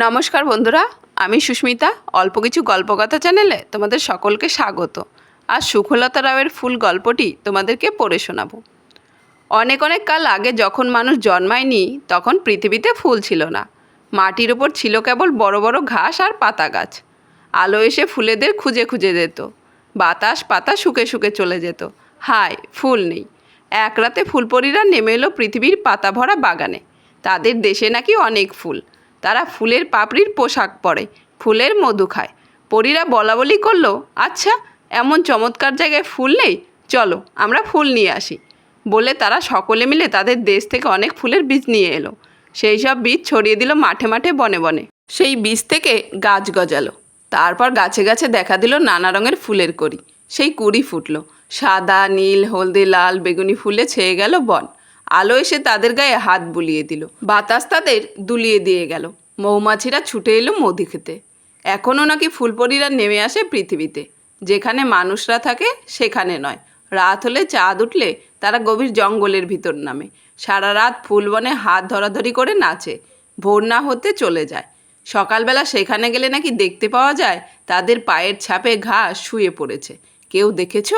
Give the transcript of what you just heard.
নমস্কার বন্ধুরা, আমি সুস্মিতা, অল্প কিছু গল্পকথা চ্যানেলে তোমাদের সকলকে স্বাগত। আর সুখলতা রাওয়ের ফুল গল্পটি তোমাদেরকে পড়ে শোনাবো। অনেক অনেক কাল আগে যখন মানুষ জন্মায়নি, তখন পৃথিবীতে ফুল ছিল না। মাটির ওপর ছিল কেবল বড় বড় ঘাস আর পাতা গাছ। আলো এসে ফুলেদের খুঁজে খুঁজে যেত। বাতাস পাতা শুকে শুকে চলে যেত। হায়, ফুল নেই। এক রাতে ফুলপরীরা নেমে এলো পৃথিবীর পাতা ভরা বাগানে। তাদের দেশে নাকি অনেক ফুল। তারা ফুলের পাপড়ির পোশাক পরে, ফুলের মধু খায়। পরীরা বলা বলি করল আচ্ছা এমন চমৎকার জায়গায় ফুল নেই? চলো, আমরা ফুল নিয়ে আসি। বলে তারা সকলে মিলে তাদের দেশ থেকে অনেক ফুলের বীজ নিয়ে এলো। সেই সব বীজ ছড়িয়ে দিল মাঠে মাঠে বনে বনে। সেই বীজ থেকে গাছ গজালো। তারপর গাছে গাছে দেখা দিল নানা রঙের ফুলের কড়ি। সেই কুড়ি ফুটলো। সাদা, নীল, হলদে, লাল বেগুনি ফুলে ছেয়ে গেল বন। আলো এসে তাদের গায়ে হাত বুলিয়ে দিল। বাতাস তাদের দুলিয়ে দিয়ে গেল। মৌমাছিরা ছুটে এলো মধু খেতে। এখনও নাকি ফুলপরীরা নেমে আসে পৃথিবীতে। যেখানে মানুষরা থাকে, সেখানে নয়। রাত হলে চাঁদ উঠলে তারা গভীর জঙ্গলের ভিতর নামে। সারা রাত ফুলবনে হাত ধরাধরি করে নাচে। ভোর না হতে চলে যায়। সকালবেলা সেখানে গেলে নাকি দেখতে পাওয়া যায়, তাদের পায়ের ছাপে ঘাস শুয়ে পড়েছে। কেউ দেখেছ?